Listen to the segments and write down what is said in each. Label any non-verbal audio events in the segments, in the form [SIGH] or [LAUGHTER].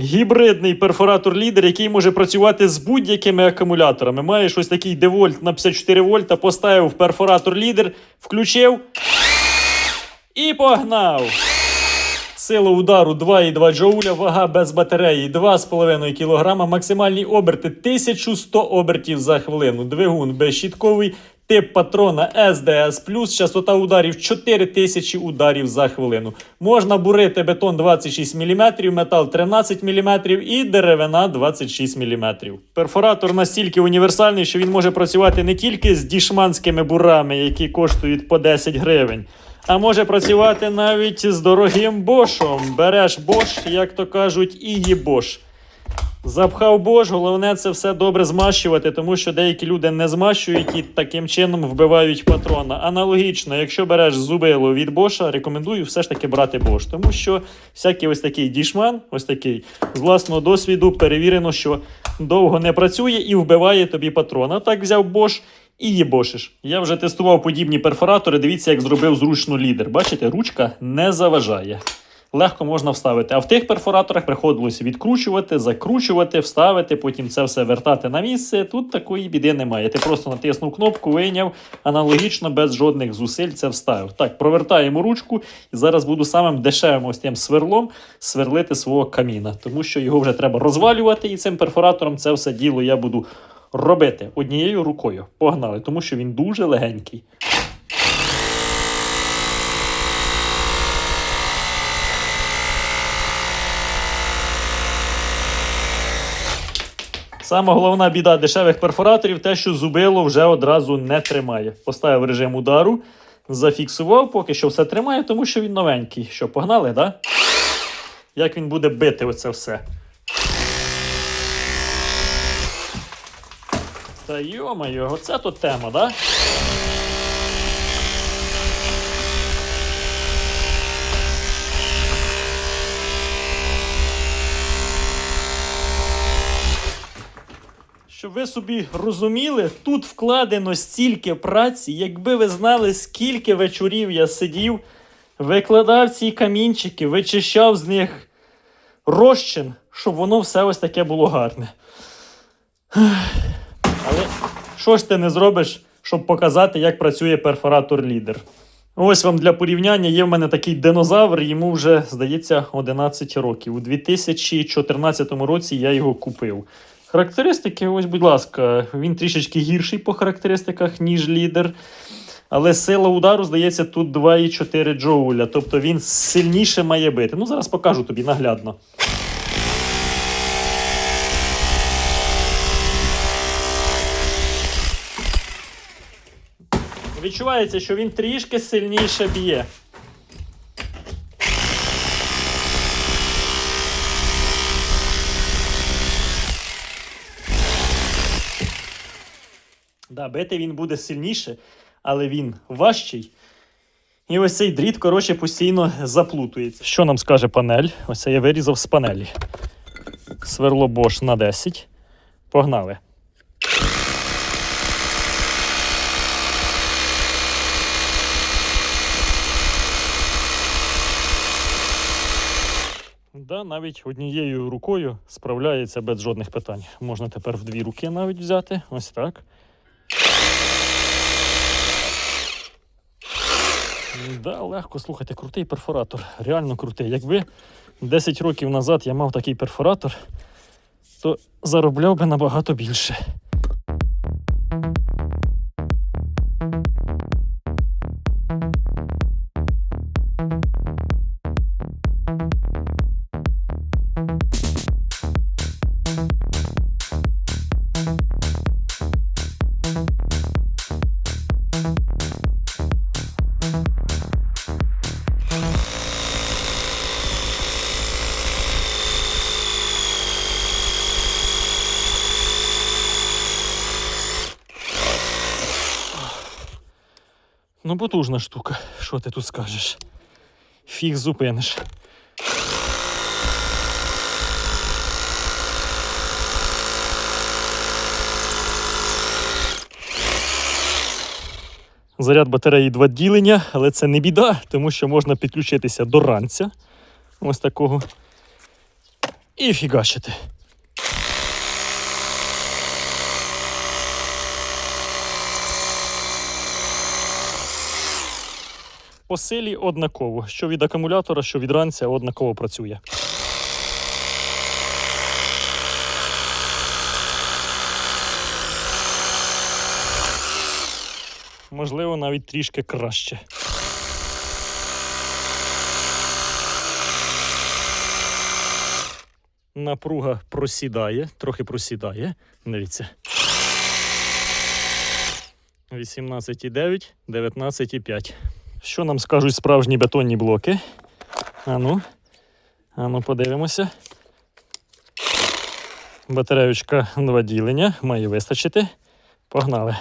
Гібридний перфоратор лідер, який може працювати з будь-якими акумуляторами. Маєш ось такий девольт на 54 вольта, поставив перфоратор лідер, включив і погнав. Сила удару 2,2 джоуля, вага без батареї 2,5 кг, максимальні оберти 1100 обертів за хвилину. Двигун безщітковий, тип патрона SDS+, частота ударів 4000 ударів за хвилину. Можна бурити бетон 26 мм, метал 13 мм і деревина 26 мм. Перфоратор настільки універсальний, що він може працювати не тільки з дішманськими бурами, які коштують по 10 гривень. А може працювати навіть з дорогим бошом. Береш бош, як то кажуть, і їбош. Запхав бош, головне це все добре змащувати, тому що деякі люди не змащують і таким чином вбивають патрона. Аналогічно, якщо береш зубило від боша, рекомендую все ж таки брати бош, тому що всякий ось такий дішман, ось такий з власного досвіду перевірено, що довго не працює і вбиває тобі патрона. Так взяв бош і їбошиш. Я вже тестував подібні перфоратори. Дивіться, як зробив зручно лідер. Бачите, ручка не заважає. Легко можна вставити. А в тих перфораторах приходилось відкручувати, закручувати, вставити, потім це все вертати на місце. Тут такої біди немає. Ти просто натиснув кнопку, вийняв, аналогічно, без жодних зусиль це вставив. Так, провертаємо ручку і зараз буду самим дешевим ось тим сверлом сверлити свого каміна, тому що його вже треба розвалювати, і цим перфоратором це все діло я буду робити однією рукою. Погнали, тому що він дуже легенький. Сама головна біда дешевих перфораторів те, що зубило вже одразу не тримає. Поставив режим удару, зафіксував, поки що все тримає, тому що він новенький. Що, погнали, да? Як він буде бити оце все? Та йо-моє, оце то тема, да? Щоб ви собі розуміли, тут вкладено стільки праці, якби ви знали, скільки вечорів я сидів, викладав ці камінчики, вичищав з них розчин, щоб воно все ось таке було гарне. Але що ж ти не зробиш, щоб показати, як працює перфоратор лідер? Ось вам для порівняння є в мене такий динозавр, йому вже, здається, 11 років. У 2014 році я його купив. Характеристики, ось, будь ласка, він трішечки гірший по характеристиках, ніж лідер. Але сила удару, здається, тут 2,4 джоуля. Тобто він сильніше має бити. Ну, зараз покажу тобі наглядно. Відчувається, що він трішки сильніше б'є. Да, бити він буде сильніше, але він важчий. І ось цей дріт, коротше, постійно заплутується. Що нам скаже панель? Ось це я вирізав з панелі. Сверло Bosch на 10. Погнали. Да, навіть однією рукою справляється без жодних питань. Можна тепер в дві руки навіть взяти. Ось так. Да, легко, слухайте, крутий перфоратор. Реально крутий. Якби 10 років назад я мав такий перфоратор, то заробляв би набагато більше. Ну, потужна штука. Що ти тут скажеш? Фіг зупиниш. Заряд батареї два ділення, але це не біда, тому що можна підключитися до ранця. Ось такого. І фігачити. По силі однаково. Що від акумулятора, що від ранця однаково працює. Можливо, навіть трішки краще. Напруга просідає, трохи просідає. Дивіться. 18,9, 19,5. Що нам скажуть справжні бетонні блоки? Ану, ану, подивимося. Батареючка два ділення, має вистачити. Погнали.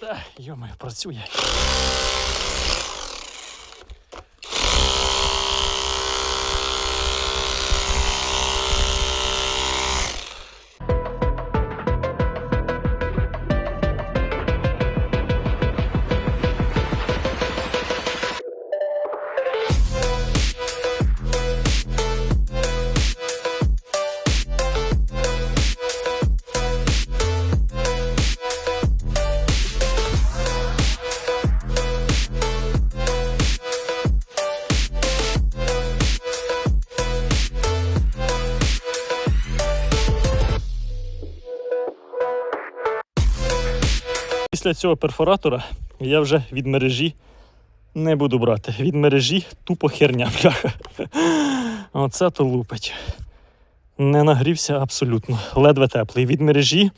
Та, йомаю, працює. Після цього перфоратора я вже від мережі не буду брати. Від мережі тупо херня, [LAUGHS] бляха. Оце то лупить. Не нагрівся абсолютно. Ледве теплий. Від мережі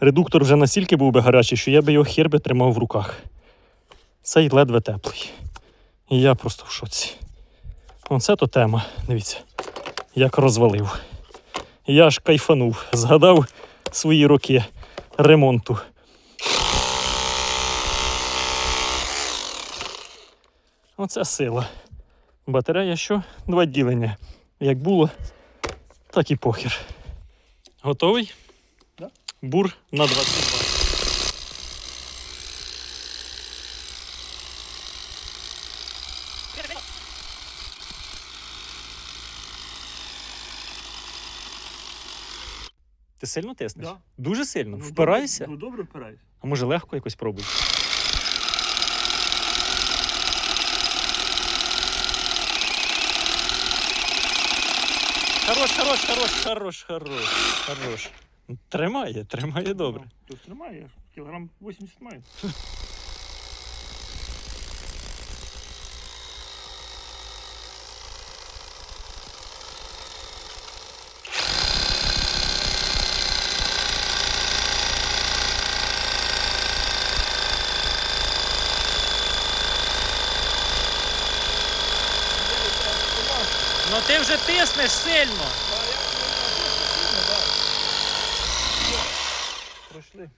редуктор вже настільки був би гарячий, що я би його хер би тримав в руках. Цей ледве теплий. І я просто в шоці. Оце то тема. Дивіться, як розвалив. Я аж кайфанув, згадав свої роки ремонту. Оце сила. Батарея що? Два ділення. Як було, так і похер. Готовий? Да. Бур на 22. Ти сильно тиснеш? Да. Дуже сильно. Ну, Впираєшся? Добре, ну добре впираюся. А може легко якось пробуй? Хорош, хорош, хорош, хорош, хорош, хорош. Тримає, тримає добре. Ну, тримає, кілограм 80 має. Ну ти вже тиснеш сильно. Пройшли.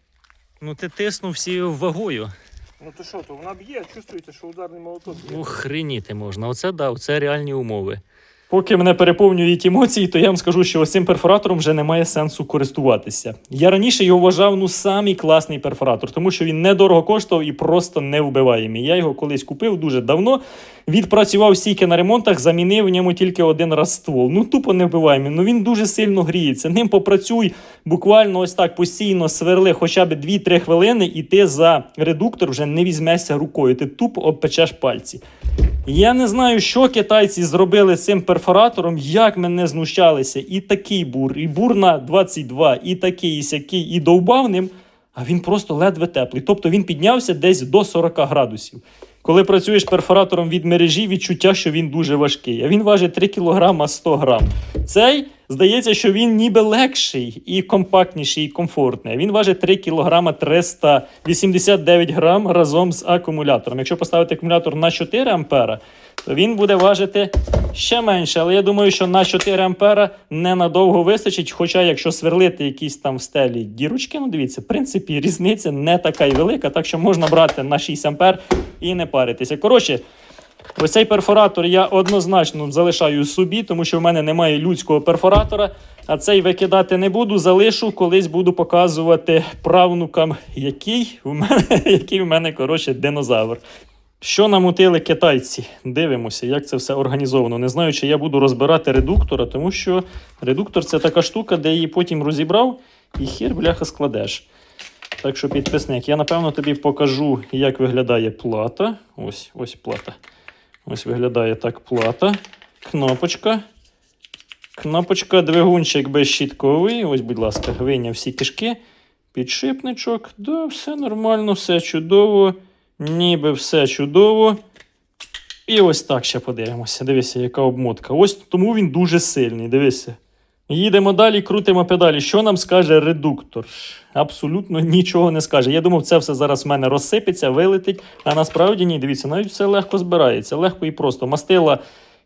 Ну ти тиснув всією вагою. Ну то що, то вона б'є, чувствуєте, що ударний молоток б'є. Охреніти можна. Оце да, це реальні умови. Поки мене переповнюють емоції, то я вам скажу, що ось цим перфоратором вже немає сенсу користуватися. Я раніше його вважав ну самий класний перфоратор, тому що він недорого коштував і просто не вбиваємий. Я його колись купив дуже давно. Відпрацював стільки на ремонтах, замінив в ньому тільки один раз ствол. Ну тупо не вбиваємий. Ну він дуже сильно гріється. Ним попрацюй буквально ось так постійно сверли хоча б 2-3 хвилини, і ти за редуктор вже не візьмешся рукою. Ти тупо обпечеш пальці. Я не знаю, що китайці зробили з цим перфоратором, як мене знущалися. І такий бур, і бур на 22, і такий, і сякий, і довбав ним, а він просто ледве теплий. Тобто він піднявся десь до 40 градусів. Коли працюєш перфоратором від мережі, відчуття, що він дуже важкий. А він важить 3 кг 100 грам. Цей здається, що він ніби легший і компактніший, і комфортний. Він важить 3 кг 389 грам разом з акумулятором. Якщо поставити акумулятор на 4 ампера, то він буде важити ще менше. Але я думаю, що на 4 ампера ненадовго вистачить. Хоча, якщо сверлити якісь там в стелі дірочки, ну дивіться, в принципі, різниця не така й велика, так що можна брати на 6 ампер і не паритися. Коротше. Ось цей перфоратор я однозначно залишаю собі, тому що в мене немає людського перфоратора. А цей викидати не буду, залишу, колись буду показувати правнукам, який в мене, [LAUGHS] який в мене коротше, динозавр. Що намутили китайці? Дивимося, як це все організовано. Не знаю, чи я буду розбирати редуктора, тому що редуктор це така штука, де її потім розібрав і хір бляха складеш. Так що, підписник, я напевно тобі покажу, як виглядає плата. Ось, ось плата. Ось виглядає так плата. Кнопочка. Кнопочка, двигунчик безщітковий. Ось, будь ласка, вийняв всі кишки. Підшипничок. Да, все нормально, все чудово. Ніби все чудово. І ось так ще подивимося. Дивися, яка обмотка. Ось тому він дуже сильний. Дивися. Їдемо далі, крутимо педалі. Що нам скаже редуктор? Абсолютно нічого не скаже. Я думав, це все зараз в мене розсипеться, вилетить. А насправді ні, дивіться, навіть все легко збирається, легко і просто. Мастила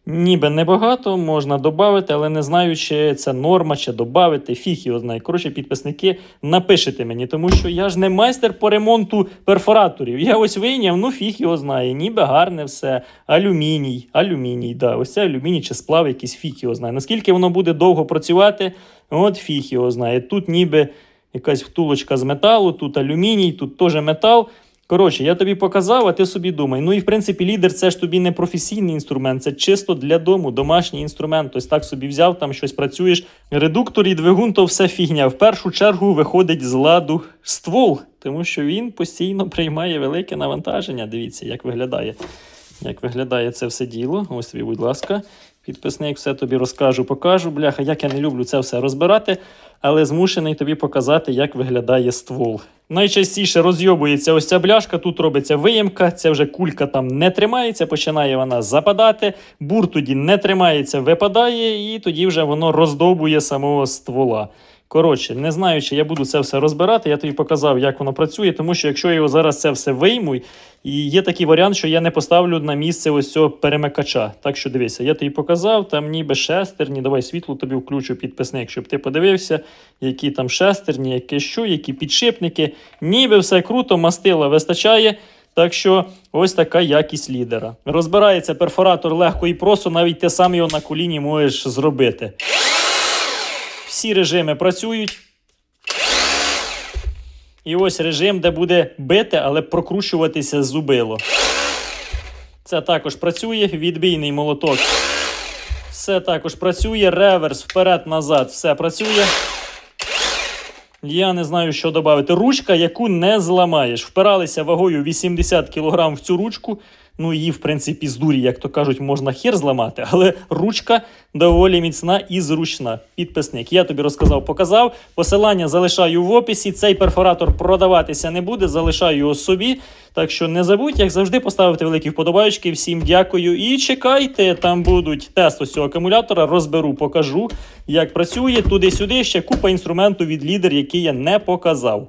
ніби небагато, можна додати, але не знаю, чи це норма, чи додати. Фіг його знає. Коротше, підписники, напишете мені, тому що я ж не майстер по ремонту перфораторів. Я ось вийняв, ну фіг його знає. Ніби гарне все. Алюміній, алюміній, да, ось це алюміній чи сплав, якийсь фіг його знає. Наскільки воно буде довго працювати, от фіг його знає. Тут ніби якась втулочка з металу, тут алюміній, тут теж метал. Коротше, я тобі показав, а ти собі думай. Ну і в принципі, лідер це ж тобі не професійний інструмент, це чисто для дому, домашній інструмент. Ось так собі взяв, там щось працюєш. Редуктор і двигун то все фігня. В першу чергу виходить з ладу ствол, тому що він постійно приймає велике навантаження. Дивіться, як виглядає. Як виглядає це все діло. Ось тобі, будь ласка, підписник, все тобі розкажу, покажу. Бляха, як я не люблю це все розбирати, але змушений тобі показати, як виглядає ствол. Найчастіше розйобується ось ця бляшка, тут робиться виємка, це вже кулька там не тримається, починає вона западати, бур тоді не тримається, випадає, і тоді вже воно роздовбує самого ствола. Коротше, не знаю, чи я буду це все розбирати. Я тобі показав, як воно працює, тому що якщо я його зараз це все вийму, і є такий варіант, що я не поставлю на місце ось цього перемикача. Так що дивися, я тобі показав, там ніби шестерні. Давай світло тобі включу підписник, щоб ти подивився, які там шестерні, які що, які підшипники. Ніби все круто, мастила вистачає. Так що ось така якість лідера. Розбирається перфоратор легко і просто, навіть ти сам його на коліні можеш зробити. Всі режими працюють. І ось режим, де буде бити, але прокручуватися зубило. Це також працює. Відбійний молоток. Все також працює. Реверс вперед-назад. Все працює. Я не знаю, що додати. Ручка, яку не зламаєш. Впиралися вагою 80 кг в цю ручку. Ну, її, в принципі, з дурі, як то кажуть, можна хер зламати, але ручка доволі міцна і зручна. Підписник. Я тобі розказав, показав. Посилання залишаю в описі. Цей перфоратор продаватися не буде, залишаю його собі. Так що не забудь, як завжди, поставити великі вподобайки. Всім дякую і чекайте. Там будуть тест цього акумулятора. Розберу, покажу, як працює туди-сюди. Ще купа інструменту від лідер, який я не показав.